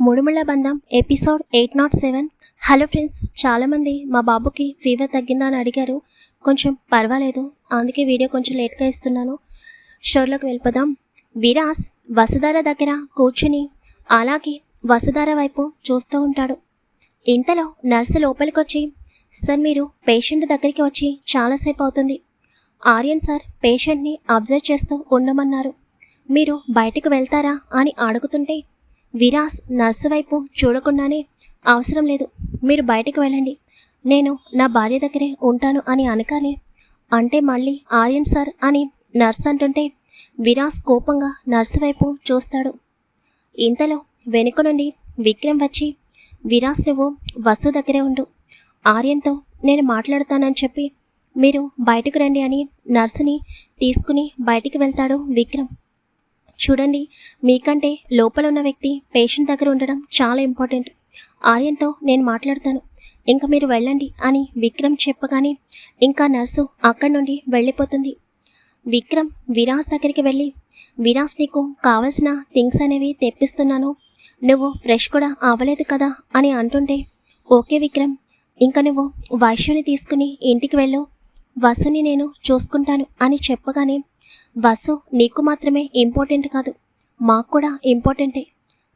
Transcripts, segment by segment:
ముడుముళ్ళ బంధం episode eight naught seven. Hello friends చాలామంది మా బాబుకి ఫీవర్ తగ్గిందా అని అడిగారు. కొంచెం పర్వాలేదు అందుకే వీడియో కొంచెం లేట్గా ఇస్తున్నాను. షోర్లోకి వెళ్ళిపోదాం. విరాస్ వసుధార దగ్గర కూర్చుని అలాగే వసుధార వైపు చూస్తూ ఉంటాడు. ఇంతలో నర్సు లోపలికి వచ్చి సార్ మీరు పేషెంట్ దగ్గరికి వచ్చి చాలాసేపు అవుతుంది. ఆర్యన్ సార్ పేషెంట్ని అబ్జర్వ్ చేస్తూ ఉండమన్నారు. మీరు బయటకు వెళ్తారా? అని అడుగుతుంటే విరాస్ నర్సు వైపు చూడకుండానే అవసరం లేదు మీరు బయటకు వెళ్ళండి. నేను నా భార్య దగ్గరే ఉంటాను అని అనగానే అంటే మళ్ళీ ఆర్యన్ సార్ అని నర్స్ అంటుంటే విరాస్ కోపంగా నర్సు వైపు చూస్తాడు. ఇంతలో వెనుక నుండి విక్రమ్ వచ్చి విరాస్ నువ్వు వసు దగ్గరే ఉండు. ఆర్యన్తో నేను మాట్లాడతానని చెప్పి మీరు బయటకు రండి అని నర్సుని తీసుకుని బయటికి వెళ్తాడు విక్రమ్. చూడండి మీకంటే లోపల ఉన్న వ్యక్తి పేషెంట్ దగ్గర ఉండడం చాలా ఇంపార్టెంట్. ఆర్యన్తో నేను మాట్లాడతాను. ఇంకా మీరు వెళ్ళండి అని విక్రమ్ చెప్పగానే ఇంకా నర్సు అక్కడి నుండి వెళ్ళిపోతుంది. విక్రమ్ విరాస్ దగ్గరికి వెళ్ళి విరాస్ నీకు కావలసిన థింగ్స్ అనేవి తెప్పిస్తున్నాను. నువ్వు ఫ్రెష్ కూడా అవ్వలేదు కదా? అని అంటుంటే ఓకే విక్రమ్ ఇంకా నువ్వు వైశ్యుని తీసుకుని ఇంటికి వెళ్ళు. వసుని నేను చూసుకుంటాను అని చెప్పగానే వసు నీకు మాత్రమే ఇంపార్టెంట్ కాదు. మాకు కూడా ఇంపార్టెంటే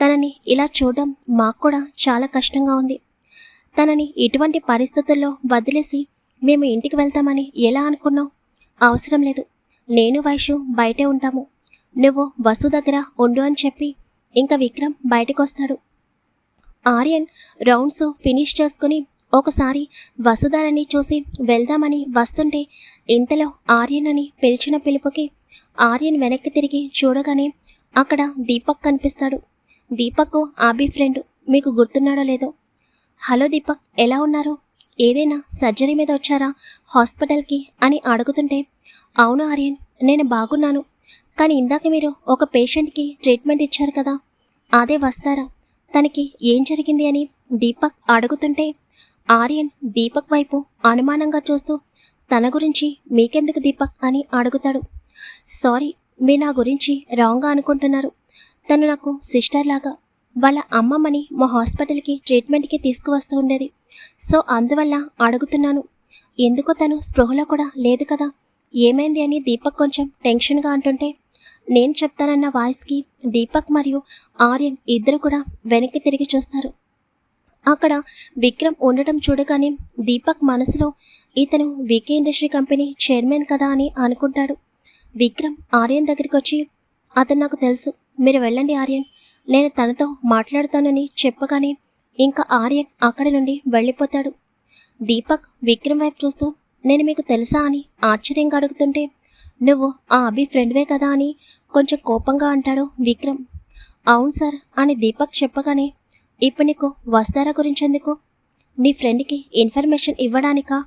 తనని ఇలా చూడడం మాకు కూడా చాలా కష్టంగా ఉంది. తనని ఇటువంటి పరిస్థితుల్లో వదిలేసి మేము ఇంటికి వెళ్తామని ఎలా అనుకున్నావు? అవసరం లేదు. నేను వైషు బయటే ఉంటాము. నువ్వు వసు దగ్గర ఉండు అని చెప్పి ఇంకా విక్రమ్ బయటకు వస్తాడు ఆర్యన్ రౌండ్స్ ఫినిష్ చేసుకుని ఒకసారి వసుధారని చూసి వెళ్దామని వస్తుంటే ఇంతలో ఆర్యన్ అని పిలిచిన పిలుపుకి ఆర్యన్ వెనక్కి తిరిగి చూడగానే అక్కడ దీపక్ కనిపిస్తాడు. దీపక్ ఆబీ ఫ్రెండ్ మీకు గుర్తున్నాడో లేదో? హలో దీపక్ ఎలా ఉన్నారు? ఏదైనా సర్జరీ మీద వచ్చారా? హాస్పిటల్కి? అని అడుగుతుంటే అవును ఆర్యన్ నేను బాగున్నాను. కానీ ఇందాక మీరు ఒక పేషెంట్కి ట్రీట్మెంట్ ఇచ్చారు కదా అదే వస్తారా? తనకి ఏం జరిగింది? అని దీపక్ అడుగుతుంటే ఆర్యన్ దీపక్ వైపు అనుమానంగా చూస్తూ తన గురించి మీకెందుకు దీపక్? అని అడుగుతాడు. సారీ మీ నా గురించి రాంగ్గా అనుకుంటున్నారు. తను నాకు సిస్టర్ లాగా వాళ్ళ అమ్మమ్మని మా హాస్పిటల్కి ట్రీట్మెంట్కి తీసుకువస్తూ ఉండేది. సో అందువల్ల అడుగుతున్నాను ఎందుకో తను స్పృహలో కూడా లేదు కదా? ఏమైంది అని దీపక్ కొంచెం టెన్షన్గా అంటుంటే నేను చెప్తానన్న వాయిస్కి దీపక్ మరియు ఆర్యన్ ఇద్దరు కూడా వెనక్కి తిరిగి చూస్తారు. అక్కడ విక్రమ్ ఉండటం చూడగానే దీపక్ మనసులో ఇతను వికే ఇండస్ట్రీ కంపెనీ చైర్మన్ కదా అని అనుకుంటాడు. విక్రమ్ ఆర్యన్ దగ్గరికి వచ్చి అతను నాకు తెలుసు. మీరు వెళ్ళండి ఆర్యన్. నేను తనతో మాట్లాడతానని చెప్పగానే ఇంకా ఆర్యన్ అక్కడి నుండి వెళ్ళిపోతాడు. దీపక్ విక్రమ్ వైపు చూస్తూ నేను మీకు తెలుసా అని ఆశ్చర్యంగా అడుగుతుంటే నువ్వు ఆ అభి ఫ్రెండ్వే కదా అని కొంచెం కోపంగా అంటాడు విక్రమ్. అవును సార్ అని దీపక్ చెప్పగానే ఇప్పుడు నీకు వస్తారా గురించెందుకు నీ ఫ్రెండ్కి ఇన్ఫర్మేషన్ ఇవ్వడానికా?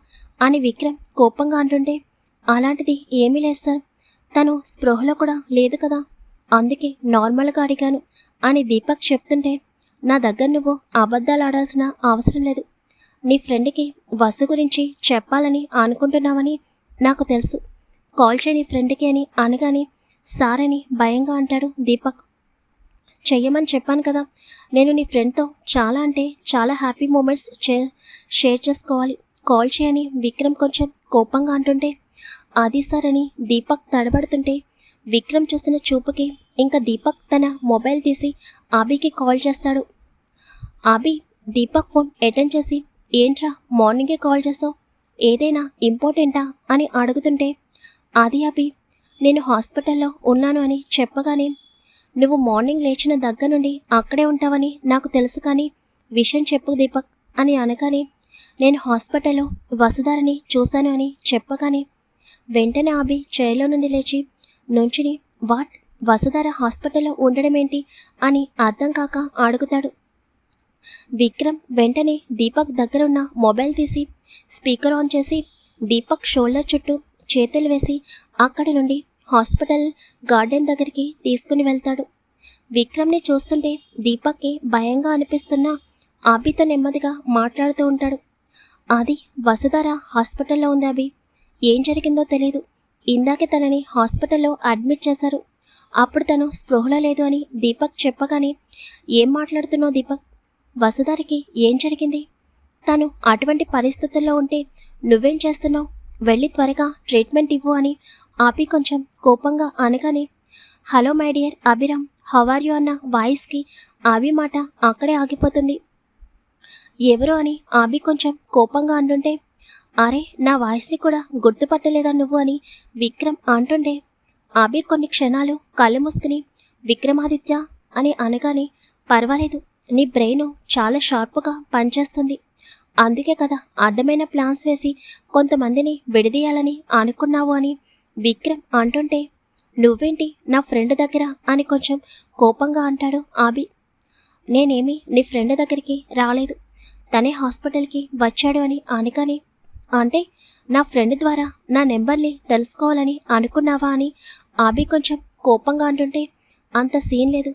అని విక్రమ్ కోపంగా అంటుంటే అలాంటిది ఏమీ లేదు సార్. తను స్పృహలో కూడా లేదు కదా. అందుకే నార్మల్గా అడిగాను. అని దీపక్ చెప్తుంటే నా దగ్గర నువ్వు అబద్ధాలు ఆడాల్సిన అవసరం లేదు. నీ ఫ్రెండ్కి వసు గురించి చెప్పాలని అనుకుంటున్నావని నాకు తెలుసు. కాల్ చేయని ఫ్రెండ్కి అని అనగానే సార్ అని భయంగా అంటాడు దీపక్. చెయ్యమని చెప్పాను కదా. నేను నీ ఫ్రెండ్తో చాలా అంటే చాలా హ్యాపీ మూమెంట్స్ షేర్ చేసుకోవాలి. కాల్ చేయని విక్రమ్ కొంచెం కోపంగా అంటుంటే ఆది సార్ అని దీపక్ తడబడుతుంటే విక్రమ్ చూసిన చూపుకి ఇంకా దీపక్ తన మొబైల్ తీసి ఆబీకి కాల్ చేస్తాడు. ఆబీ దీపక్ ఫోన్ అటెండ్ చేసి ఏంట్రా మార్నింగే కాల్ చేసావు ఏదైనా ఇంపార్టెంటా? అని అడుగుతుంటే ఆది అభి నేను హాస్పిటల్లో ఉన్నాను అని చెప్పగానే నువ్వు మార్నింగ్ లేచిన దగ్గర నుండి అక్కడే ఉంటావని నాకు తెలుసు కానీ విషయం చెప్పు దీపక్ అని అనగానే నేను హాస్పిటల్లో వసుధారని చూశాను అని చెప్పగానే వెంటనే ఆబి చైర్లో నుండి లేచి నుంచుని వాట్? వసుధార హాస్పిటల్లో ఉండడం ఏంటి అని అర్థం కాక అడుగుతాడు. విక్రమ్ వెంటనే దీపక్ దగ్గర ఉన్న మొబైల్ తీసి స్పీకర్ ఆన్ చేసి దీపక్ షోల్డర్ చుట్టూ చేతులు వేసి అక్కడి నుండి హాస్పిటల్ గార్డెన్ దగ్గరికి తీసుకుని వెళ్తాడు. విక్రమ్ని చూస్తుంటే దీపక్కి భయంగా అనిపిస్తున్న ఆబితో నెమ్మదిగా మాట్లాడుతూ ఉంటాడు. అది వసుధార హాస్పిటల్లో ఉంది అభి ఏం జరిగిందో తెలీదు. ఇందాకే తనని హాస్పిటల్లో అడ్మిట్ చేశారు. అప్పుడు తను స్పృహలో లేదు అని దీపక్ చెప్పగానే ఏం మాట్లాడుతున్నావు దీపక్? వసుధారికి ఏం జరిగింది? తను అటువంటి పరిస్థితుల్లో ఉంటే నువ్వేం చేస్తున్నావు? వెళ్ళి త్వరగా ట్రీట్మెంట్ ఇవ్వు అని ఆపి కొంచెం కోపంగా అనగానే hello my dear Abhiram how are you? అన్న వాయిస్కి ఆబి మాట అక్కడే ఆగిపోతుంది. ఎవరు? అని ఆబి కొంచెం కోపంగా అంటుంటే అరే నా వాయిస్ని కూడా గుర్తుపట్టలేదా నువ్వు అని విక్రమ్ అంటుండే. ఆబి కొన్ని క్షణాలు కళ్ళు మూసుకుని విక్రమాదిత్య అని అనగానే పర్వాలేదు నీ బ్రెయిన్ చాలా షార్ప్గా పనిచేస్తుంది. అందుకే కదా అడ్డమైన ప్లాన్స్ వేసి కొంతమందిని విడదీయాలని అనుకున్నావు అని విక్రమ్ అంటుంటే నువ్వేంటి నా ఫ్రెండ్ దగ్గర అని కొంచెం కోపంగా అంటాడు ఆబి. నేనేమి నీ ఫ్రెండ్ దగ్గరికి రాలేదు. తనే హాస్పిటల్కి వచ్చాడు అని అనగానే అంటే నా ఫ్రెండ్ ద్వారా నా నెంబర్ని తెలుసుకోవాలని అనుకున్నావా అని ఆబి కొంచెం కోపంగా అంటుంటే అంత సీన్ లేదు.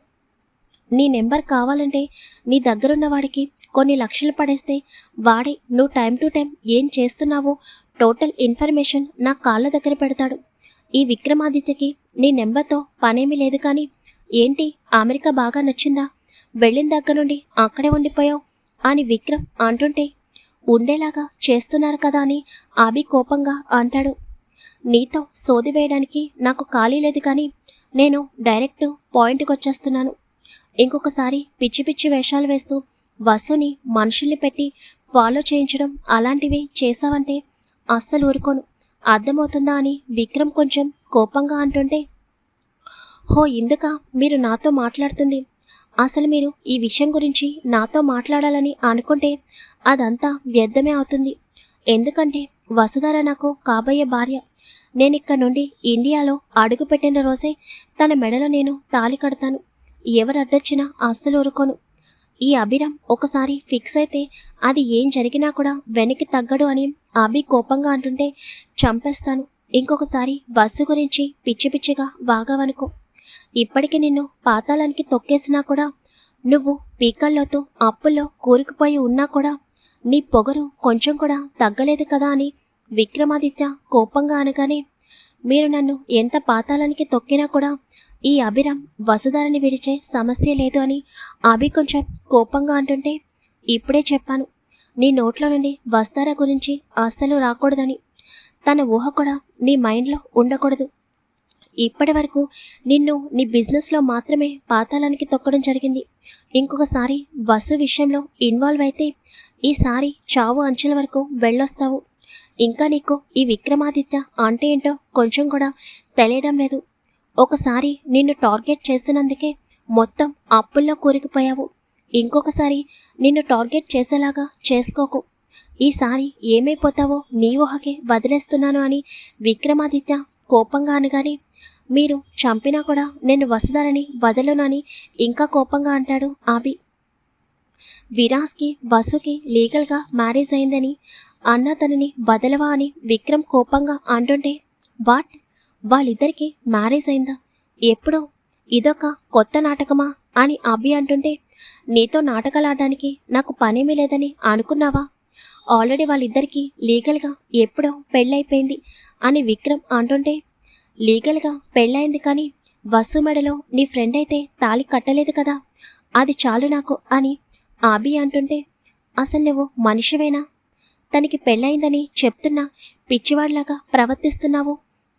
నీ నెంబర్ కావాలంటే నీ దగ్గరున్న వాడికి కొన్ని లక్షలు పడేస్తే వాడే నువ్వు టైం టు టైం ఏం చేస్తున్నావో టోటల్ ఇన్ఫర్మేషన్ నా కాళ్ళ దగ్గర పెడతాడు. ఈ విక్రమాదిత్యకి నీ నెంబర్తో పనేమీ లేదు కానీ ఏంటి అమెరికా బాగా నచ్చిందా? వెళ్ళిన దగ్గర నుండి అక్కడే ఉండిపోయావు అని విక్రమ్ అంటుంటే ఉండేలాగా చేస్తున్నారు కదా అని ఆబి కోపంగా అంటాడు. నీతో సోది వేయడానికి నాకు ఖాళీ లేదు కానీ నేను డైరెక్ట్ పాయింట్కి వచ్చేస్తున్నాను ఇంకొకసారి పిచ్చి పిచ్చి వేషాలు వేస్తూ వసుని మనుషుల్ని పెట్టి ఫాలో చేయించడం అలాంటివి చేశావంటే అస్సలు ఊరుకోను. అర్థమవుతుందా అని విక్రమ్ కొంచెం కోపంగా అంటుంటే హో ఇందుక మీరు నాతో మాట్లాడుతుంది. అసలు మీరు ఈ విషయం గురించి నాతో మాట్లాడాలని అనుకుంటే అదంతా వ్యర్థమే అవుతుంది. ఎందుకంటే వసుధర నాకు కాబోయే భార్య. నేను ఇక్కడ నుండి ఇండియాలో అడుగు పెట్టిన రోజే తన మెడలో నేను తాళి కడతాను. ఎవరు అడ్డొచ్చినా ఆస్తులు ఊరుకోను. ఈ అభిరామ్ ఒకసారి ఫిక్స్ అయితే అది ఏం జరిగినా కూడా వెనక్కి తగ్గడు అని అభి కోపంగా అంటుంటే చంపేస్తాను. ఇంకొకసారి బస్సు గురించి పిచ్చి పిచ్చిగా వాగావనుకో. ఇప్పటికి నిన్ను పాతాళానికి తొక్కేసినా కూడా నువ్వు పీకల్లోతో అప్పుల్లో కూరుకుపోయి ఉన్నా కూడా నీ పొగరు కొంచెం కూడా తగ్గలేదు కదా అని విక్రమాదిత్య కోపంగా అనగానే మీరు నన్ను ఎంత పాతాళానికి తొక్కినా కూడా ఈ అభిరామ్ వసుధారని విడిచే సమస్య లేదు అని అభి కొంచెం కోపంగా అంటుంటే ఇప్పుడే చెప్పాను. నీ నోట్లో నుండి వస్తార గురించి అస్సలు రాకూడదని. తన ఊహ కూడా నీ మైండ్లో ఉండకూడదు. ఇప్పటి వరకు నిన్ను నీ బిజినెస్లో మాత్రమే పాతాళానికి తొక్కడం జరిగింది. ఇంకొకసారి బస్సు విషయంలో ఇన్వాల్వ్ అయితే ఈసారి చావు అంచుల వరకు వెళ్ళొస్తావు. ఇంకా నీకు ఈ విక్రమాదిత్య అంటే ఏంటో కొంచెం కూడా తెలియడం లేదు. ఒకసారి నిన్ను టార్గెట్ చేసినందుకే మొత్తం అప్పుల్లో కూరుకుపోయావు. ఇంకొకసారి నిన్ను టార్గెట్ చేసేలాగా చేసుకోకు. ఈసారి ఏమైపోతావో నీ ఊహకే వదిలేస్తున్నాను అని విక్రమాదిత్య కోపంగా అనగానే మీరు చంపినా కూడా నేను వసుదారని వదలనని ఇంకా కోపంగా అంటాడు ఆబి విరాస్కి వసుకి లీగల్గా మ్యారేజ్ అయిందని అన్న తనని వదలవా అని విక్రమ్ కోపంగా అంటుంటే వాట్? వాళ్ళిద్దరికి మ్యారేజ్ అయిందా? ఎప్పుడు? ఇదొక కొత్త నాటకమా? అని అభి అంటుంటే నీతో నాటకాలాడడానికి నాకు పనేమీ లేదని అనుకున్నావా? ఆల్రెడీ వాళ్ళిద్దరికీ లీగల్గా ఎప్పుడో పెళ్ళైపోయింది అని విక్రమ్ అంటుంటే లీగల్గా పెళ్ళైంది కానీ వసు మెడలో నీ ఫ్రెండ్ అయితే తాళి కట్టలేదు కదా? అది చాలు నాకు అని ఆబి అంటుంటే అసలు నువ్వు మనిషివేనా? తనకి పెళ్ళైందని చెప్తున్నా పిచ్చివాడిలాగా ప్రవర్తిస్తున్నావు?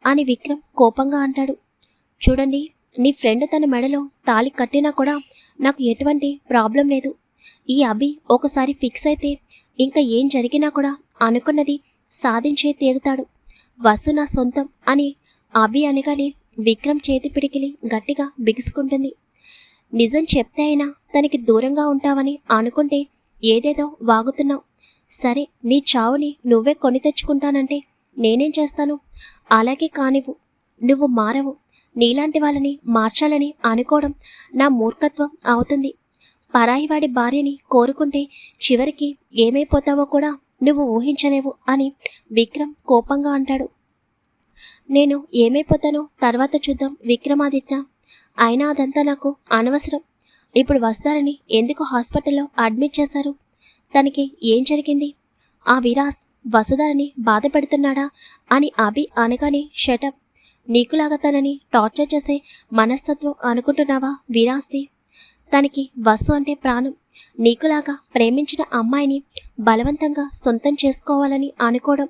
అని విక్రమ్ కోపంగా అంటాడు. చూడండి నీ ఫ్రెండ్ తన మెడలో తాళి కట్టినా కూడా నాకు ఎటువంటి ప్రాబ్లం లేదు. ఈ అభి ఒకసారి ఫిక్స్ అయితే ఇంకా ఏం జరిగినా కూడా అనుకున్నది సాధించే తీరుతాడు. వసు నా సొంతం అని అభి అనగానే విక్రమ్ చేతి పిడికిలి గట్టిగా బిగుసుకుంటుంది. నిజం చెప్తే అయినా తనకి దూరంగా ఉంటావని అనుకుంటే ఏదేదో వాగుతున్నావు. సరే నీ చావుని నువ్వే కొని తెచ్చుకుంటానంటే నేనేం చేస్తాను? అలాగే కానివ్వు. నువ్వు మారవు. నీలాంటి వాళ్ళని మార్చాలని అనుకోవడం నా మూర్ఖత్వం అవుతుంది. పరాయివాడి భార్యని కోరుకుంటే చివరికి ఏమైపోతావో కూడా నువ్వు ఊహించలేవు అని విక్రమ్ కోపంగా అంటాడు. నేను ఏమైపోతానో తర్వాత చూద్దాం విక్రమాదిత్య. అయినా అదంతా నాకు అనవసరం. ఇప్పుడు వస్తారని ఎందుకు హాస్పిటల్లో అడ్మిట్ చేశారు తనకి ఏం జరిగింది? ఆ విరాస్ వసుధారని బాధ పెడుతున్నాడా అని అభి అనగానే షటప్ నీకులాగా తనని టార్చర్ చేసే మనస్తత్వం అనుకుంటున్నావా విరాస్ది? తనకి వసు అంటే ప్రాణం. నీకులాగా ప్రేమించిన అమ్మాయిని బలవంతంగా సొంతం చేసుకోవాలని అనుకోవడం.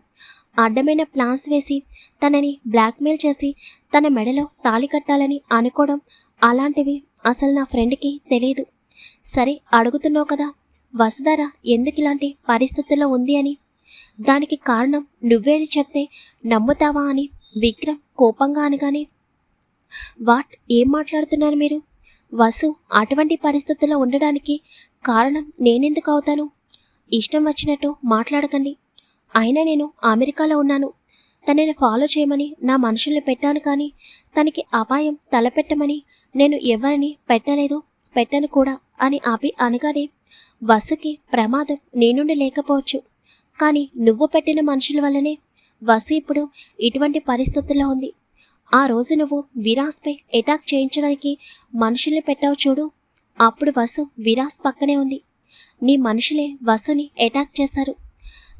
అడ్డమైన ప్లాన్స్ వేసి తనని బ్లాక్మెయిల్ చేసి తన మెడలో తాళి కట్టాలని అనుకోవడం అలాంటివి అసలు నా ఫ్రెండ్కి తెలియదు సరే అడుగుతున్నావు కదా వసుధర ఎందుకు ఇలాంటి పరిస్థితుల్లో ఉంది అని? దానికి కారణం నువ్వే అని చెప్తే నమ్ముతావా అని విక్రమ్ కోపంగా అనగానే వాట్? ఏం మాట్లాడుతున్నారు మీరు? వసు అటువంటి పరిస్థితుల్లో ఉండడానికి కారణం నేనెందుకు అవుతాను? ఇష్టం వచ్చినట్టు మాట్లాడకండి. అయినా నేను అమెరికాలో ఉన్నాను. తనని ఫాలో చేయమని నా మనుషుల్ని పెట్టాను కానీ తనకి అపాయం తలపెట్టమని నేను ఎవరిని పెట్టలేదు పెట్టను కూడా అని ఆపి అనగానే వసుకి ప్రమాదం నేనుండి లేకపోవచ్చు. కానీ నువ్వు పెట్టిన మనుషుల వల్లనే వసు ఇప్పుడు ఇటువంటి పరిస్థితుల్లో ఉంది. ఆ రోజు నువ్వు విరాస్పై అటాక్ చేయించడానికి మనుషుల్ని పెట్టావు చూడు. అప్పుడు వసు విరాస్ పక్కనే ఉంది. నీ మనుషులే వసుని అటాక్ చేశారు.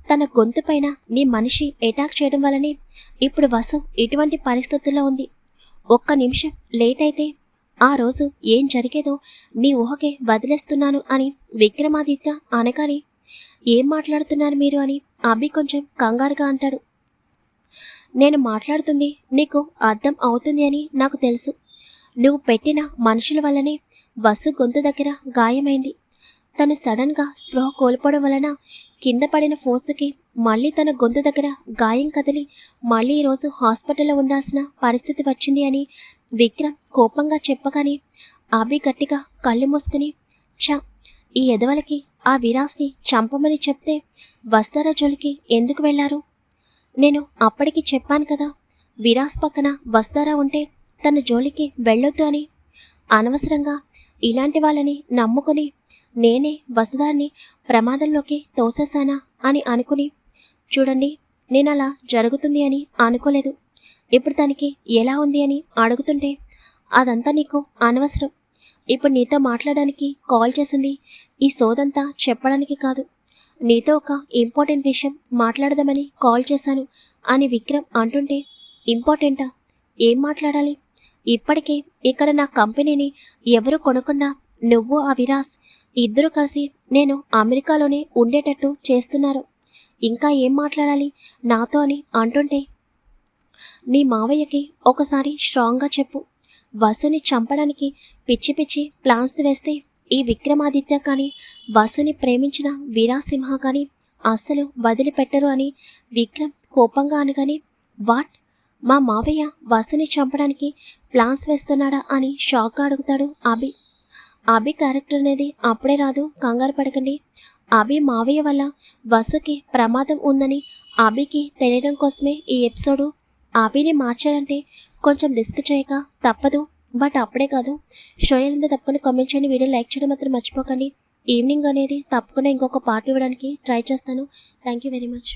తన గొంతు పైన నీ మనిషి అటాక్ చేయడం వల్లనే ఇప్పుడు వసు ఇటువంటి పరిస్థితుల్లో ఉంది. ఒక్క నిమిషం లేట్ అయితే ఆ రోజు ఏం జరిగేదో నీ ఊహకే వదిలేస్తున్నాను అని విక్రమాదిత్య అనగానే ఏం మాట్లాడుతున్నారు మీరు అని అభి కొంచెం కంగారుగా అంటాడు. నేను మాట్లాడుతుంది నీకు అర్థం అవుతుంది అని నాకు తెలుసు. నువ్వు పెట్టిన మనుషుల వల్లనే బస్సు గొంతు దగ్గర గాయమైంది. తను సడన్గా స్పృహ కోల్పోవడం వలన కింద పడిన ఫోర్సుకి మళ్ళీ తన గొంతు దగ్గర గాయం కదిలి మళ్ళీ ఈరోజు హాస్పిటల్లో ఉండాల్సిన పరిస్థితి వచ్చింది అని విక్రమ్ కోపంగా చెప్పగానే అభి గట్టిగా కళ్ళు మూసుకుని ఛ ఈ ఎదవలకి ఆ విరాస్ని చంపమని చెప్తే వస్తారా జోలికి ఎందుకు వెళ్ళారు నేను అప్పటికి చెప్పాను కదా విరాస్ పక్కన వస్తారా ఉంటే తన జోలికి వెళ్ళొద్దు అని. అనవసరంగా ఇలాంటి వాళ్ళని నమ్ముకుని నేనే వసుదాన్ని ప్రమాదంలోకి తోసేశానా అని అనుకుని చూడండి నేను అలా జరుగుతుంది అని అనుకోలేదు. ఇప్పుడు తనకి ఎలా ఉంది అని అడుగుతుంటే అదంతా నీకు అనవసరం. ఇప్పుడు నీతో మాట్లాడడానికి కాల్ చేసింది ఈ సోదంతా చెప్పడానికి కాదు. నీతో ఒక ఇంపార్టెంట్ విషయం మాట్లాడదామని కాల్ చేశాను అని విక్రమ్ అంటుంటే ఇంపార్టెంటా? ఏం మాట్లాడాలి? ఇప్పటికే ఇక్కడ నా కంపెనీని ఎవరు కొనకుండా నువ్వు ఆ విరాస్ ఇద్దరు కలిసి నేను అమెరికాలోనే ఉండేటట్టు చేస్తున్నారు. ఇంకా ఏం మాట్లాడాలి? నాతో అని అంటుంటే నీ మావయ్యకి ఒకసారి స్ట్రాంగ్గా చెప్పు. వసుని చంపడానికి పిచ్చి పిచ్చి ప్లాన్స్ వేస్తే ఈ విక్రమాదిత్య కానీ వసుని ప్రేమించిన వీరాసింహ కానీ అస్సలు వదిలిపెట్టరు అని విక్రమ్ కోపంగా అనగానే వాట్? మా మావయ్య వసుని చంపడానికి ప్లాన్స్ వేస్తున్నాడా? అని షాక్గా అడుగుతాడు అభి. అభి క్యారెక్టర్ అనేది అప్పుడే రాదు. కంగారు పడకండి. అభి మావయ్య వల్ల వసుకి ప్రమాదం ఉందని అభికి తెలియడం కోసమే ఈ ఎపిసోడు. అభిని మార్చాలంటే కొంచెం రిస్క్ చేయక తప్పదు. బట్ అప్పుడే కాదు. షో ఎంత తప్పని కామెంట్ చేయండి. వీడియో లైక్ చేయడం మాత్రం మర్చిపోకండి. ఈవినింగ్ అనేది తప్పకుండా ఇంకొక పార్ట్ ఇవ్వడానికి ట్రై చేస్తాను. Thank you very much.